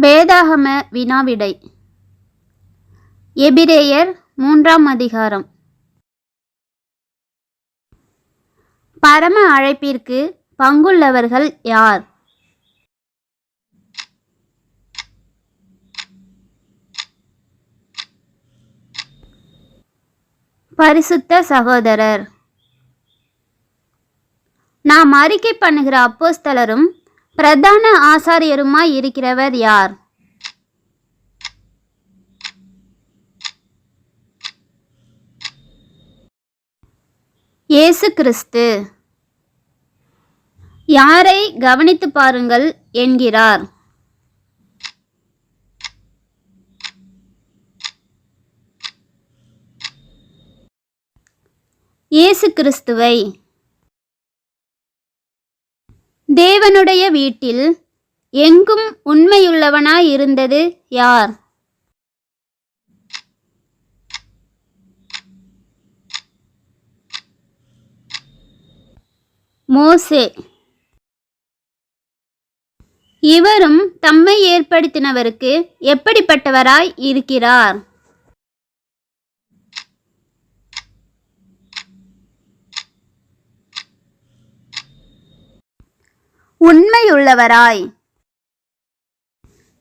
வேதாகம வினாவிடை. எபிரேயர் மூன்றாம் அதிகாரம். பரம அழைப்பிற்கு பங்குள்ளவர்கள் யார்? பரிசுத்த சகோதரர். நாம் அறிக்கை பண்ணுகிற அப்போஸ்தலரும் பிரதான ஆசாரியருமாய் இருக்கிறவர் யார்? இயேசு கிறிஸ்து. யாரை கவனித்து பாருங்கள் என்கிறார். இயேசு கிறிஸ்துவை. தேவனுடைய வீட்டில் எங்கும் உண்மையுள்ளவனாய் இருந்தது யார்? மோசே. இவரும் தம்மை ஏற்படுத்தினவருக்கு எப்படிப்பட்டவராய் இருக்கிறார்? உண்மையுள்ளவராய்.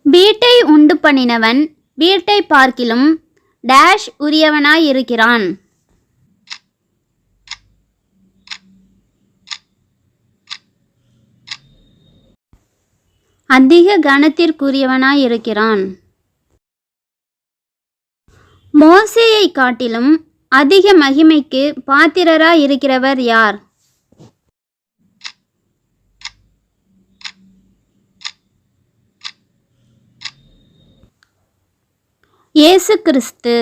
வீட்டை உண்டு பண்ணினவன் வீட்டை பார்க்கிலும் டேஷ் உரியவனாய் இருக்கிறான் அதிக கனத்திற்குரியவனாய் இருக்கிறான் மோசேயை காட்டிலும் அதிக மகிமைக்கு பாத்திரராயிருக்கிறவர் யார்? இயேசு கிறிஸ்து.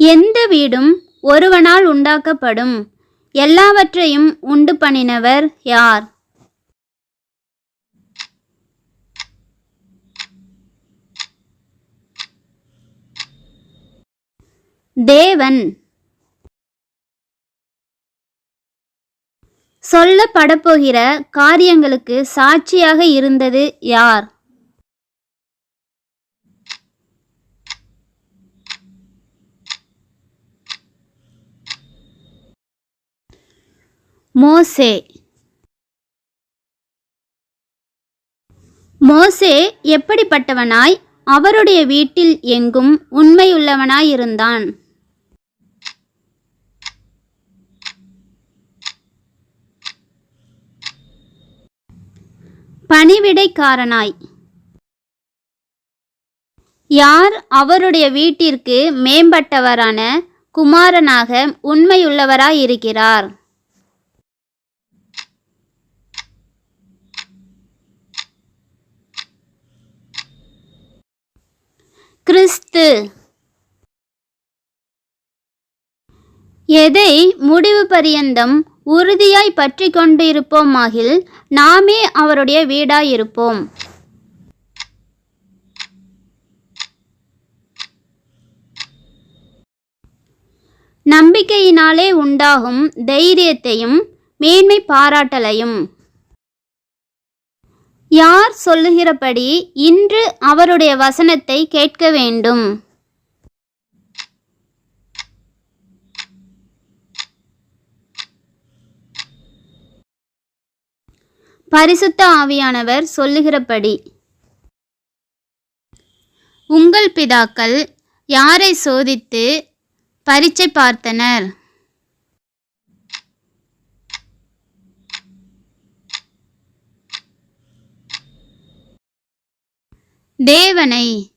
எந்த வீடும் ஒருவனால் உண்டாக்கப்படும். எல்லாவற்றையும் உண்டு பண்ணினவர் யார்? தேவன். சொல்லப்படப்போகிற காரியங்களுக்கு சாட்சியாக இருந்தது யார்? மோசே. மோசே எப்படிப்பட்டவனாய்? அவருடைய வீட்டில் எங்கும் உண்மையுள்ளவனாயிருந்தான். பணிவிடைக்காரனாய். யார் அவருடைய வீட்டிற்கு மேம்பட்டவரான குமாரனாக உண்மையுள்ளவராயிருக்கிறார். கிறிஸ்து. எதை முடிவு பரியந்தம் உறுதியாய் பற்றி கொண்டிருப்போமாகில் நாமே அவருடைய வீடாயிருப்போம். நம்பிக்கையினாலே உண்டாகும் தைரியத்தையும் மேன்மை பாராட்டலையும் யார் சொல்லுகிறபடி இன்று அவருடைய வசனத்தை கேட்க வேண்டும். பரிசுத்த ஆவியானவர் சொல்லுகிறபடி உங்கள் பிதாக்கள் யாரை சோதித்து பரீட்சை பார்த்தனர்? தேவனை.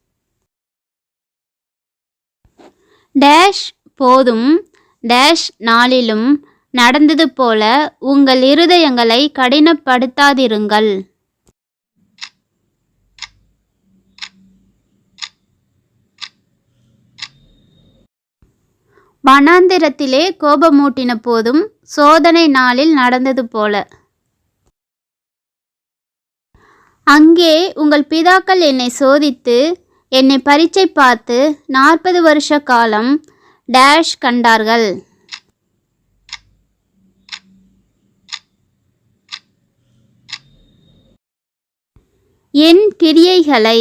டேஷ் போதும் டேஷ் நாளிலும் நடந்தது போல உங்கள் இருதயங்களை கடினப்படுத்தாதிருங்கள். வனாந்திரத்திலே கோபமூட்டின போதும் சோதனை நாளில் நடந்தது போல. அங்கே உங்கள் பிதாக்கள் என்னை சோதித்து என்னை பரீட்சை பார்த்து நாற்பது வருஷ காலம் டேஷ் கண்டார்கள். என் கிரியைகளை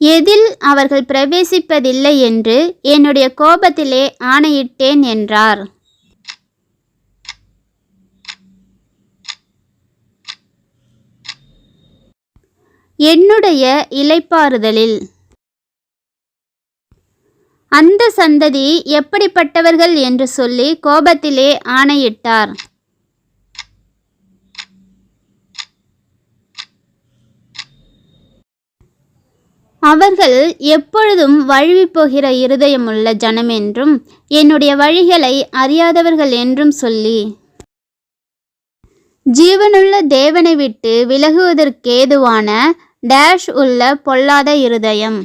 எதில் அவர்கள் பிரவேசிப்பதில்லை என்று என்னுடைய கோபத்திலே ஆணையிட்டேன் என்றார். என்னுடைய இலைப்பாறுதலில் அந்த சந்ததி எப்படிப்பட்டவர்கள் என்று சொல்லி கோபத்திலே ஆணையிட்டார். அவர்கள் எப்பொழுதும் வழுவி போகிற இருதயமுள்ள ஜனமென்றும் என்னுடைய வழிகளை அறியாதவர்கள் என்றும் சொல்லி ஜீவனுள்ள தேவனை விட்டு விலகுவதற்கேதுவான டேஷ் உள்ள பொல்லாத இருதயம்.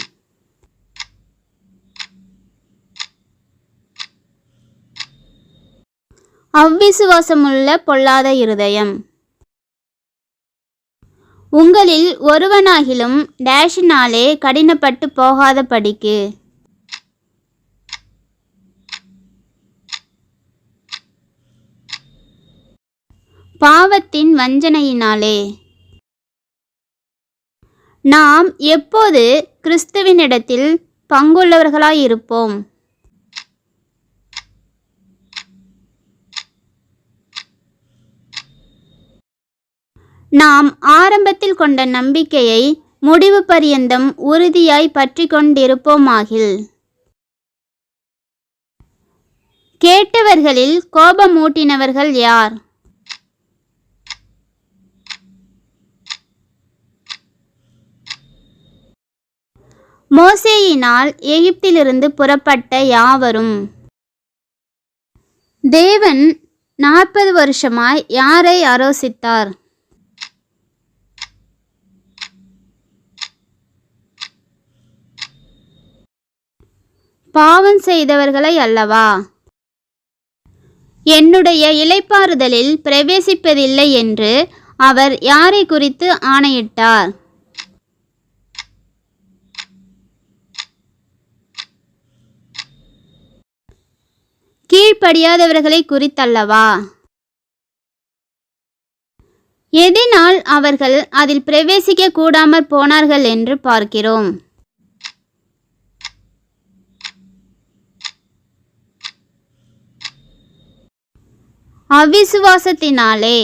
அவ்விசுவாசமுள்ள பொல்லாத இருதயம். உங்களில் ஒருவனாகிலும் டேஷினாலே கடினப்பட்டு போகாத படிக்கு பாவத்தின் வஞ்சனையினாலே. நாம் எப்போது கிறிஸ்துவினிடத்தில் பங்குள்ளவர்களாயிருப்போம்? நாம் ஆரம்பத்தில் கொண்ட நம்பிக்கையை முடிவு பரியந்தம் உறுதியாய் பற்றி கொண்டிருப்போமாகில் கேட்டவர்களில் கோபமூட்டினவர்கள் யார்? மோசேயினால் எகிப்திலிருந்து புறப்பட்ட யாவரும். தேவன் நாற்பது வருஷமாய் யாரை ஆரோசித்தார்? பாவம் செய்தவர்களை அல்லவா? என்னுடைய இலைப்பாறுதலில் பிரவேசிப்பதில்லை என்று அவர் யாரை குறித்து ஆணையிட்டார்? கீழ்ப்படியாதவர்களை குறித்தல்லவா? எதினால் அவர்கள் அதில் பிரவேசிக்க கூடாமற் போனார்கள் என்று பார்க்கிறோம். அவிசுவாசத்தினாலே